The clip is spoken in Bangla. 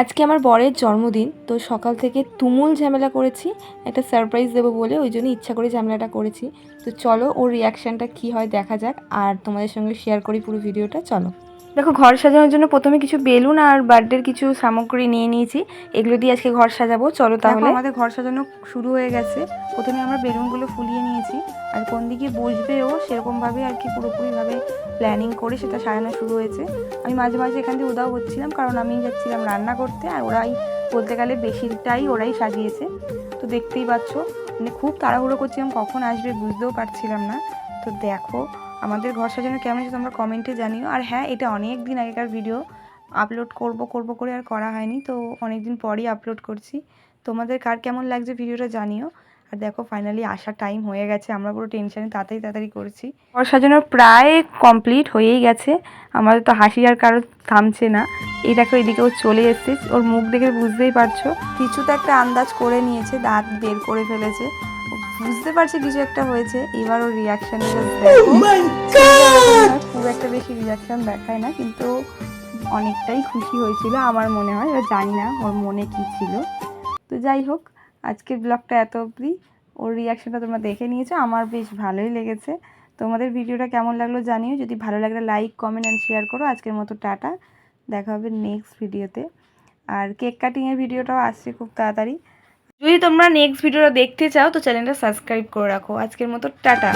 আজকে আমার বরের জন্মদিন, তো সকাল থেকে তুমুল ঝামেলা করেছি। একটা সারপ্রাইজ দেবো বলে, ওই জন্য ইচ্ছা করে ঝামেলাটা করেছি। তো চলো ওর রিয়াকশানটা কী হয় দেখা যাক, আর তোমাদের সঙ্গে শেয়ার করি পুরো ভিডিওটা চলো। দেখো ঘর সাজানোর জন্য প্রথমে কিছু বেলুন আর বার্থডের কিছু সামগ্রী নিয়ে নিয়েছি। এগুলো দিয়ে আজকে ঘর সাজাবো। চলো তাহলে। আমাদের ঘর সাজানো শুরু হয়ে গেছে। প্রথমে আমরা বেলুনগুলো ফুলিয়ে নিয়েছি। আর কোন দিকে বসবেও সেরকমভাবে আর কি পুরোপুরিভাবে প্ল্যানিং করে সেটা সাজানো শুরু হয়েছে। আমি মাঝে মাঝে এখান থেকে উদাও হচ্ছিলাম কারণ আমি যাচ্ছিলাম রান্না করতে আর ওরাই বলতে গেলে বেশিরটাই ওরাই সাজিয়েছে। তো দেখতেই পাচ্ছ মানে খুব তাড়াহুড়ো করছিলাম কখন আসবে বুঝতেও পারছিলাম না। তো দেখো আমাদের ঘর সাজানো কেমন হয়েছে তোমরা কমেন্টে জানিও। আর হ্যাঁ এটা অনেক দিন আগেকার ভিডিও আপলোড করব করব করে আর করা হয়নি, তো অনেক দিন পরই আপলোড করছি। তোমাদের কার কেমন লাগছে ভিডিওটা জানিও। আর দেখো ফাইনালি আসার টাইম হয়ে গেছে, আমরা পুরো টেনশনে তাড়াতাড়ি তাড়াতাড়ি করছি। ঘর সাজানো প্রায় কমপ্লিট হয়েই গেছে। আমাদের তো হাসি আর কারও থামছে না। এই দেখো, এদিকে ও চলে এসছে। ওর মুখ দেখে বুঝতেই পারছ। কিছু তো একটা আন্দাজ করে নিয়েছে, দাঁত বের করে ফেলেছে। বুঝতে পারছে কিছু একটা হয়েছে এবার ওর রিয়াকশন খুব একটা বেশি রিয়াকশন দেখায় না কিন্তু অনেকটাই খুশি হয়েছিল আমার মনে হয় এবার জানি না ওর মনে কি ছিল। তো যাই হোক আজকের ব্লগটা এত অবধি। ওর রিয়াকশনটা তোমরা দেখে নিয়েছো আমার বেশ ভালোই লেগেছে। তোমাদের ভিডিওটা কেমন লাগল জানিও যদি ভালো লাগলে লাইক কমেন্ট অ্যান্ড শেয়ার করো। আজকের মতো টাটা দেখা হবে নেক্সট ভিডিওতে আর কেক কাটিংয়ের ভিডিওটাও আসছে খুব তাড়াতাড়ি। যদি তোমরা নেক্সট ভিডিওটা দেখতে চাও তো চ্যানেলটা সাবস্ক্রাইব করে রাখো। আজকের মতো টাটা।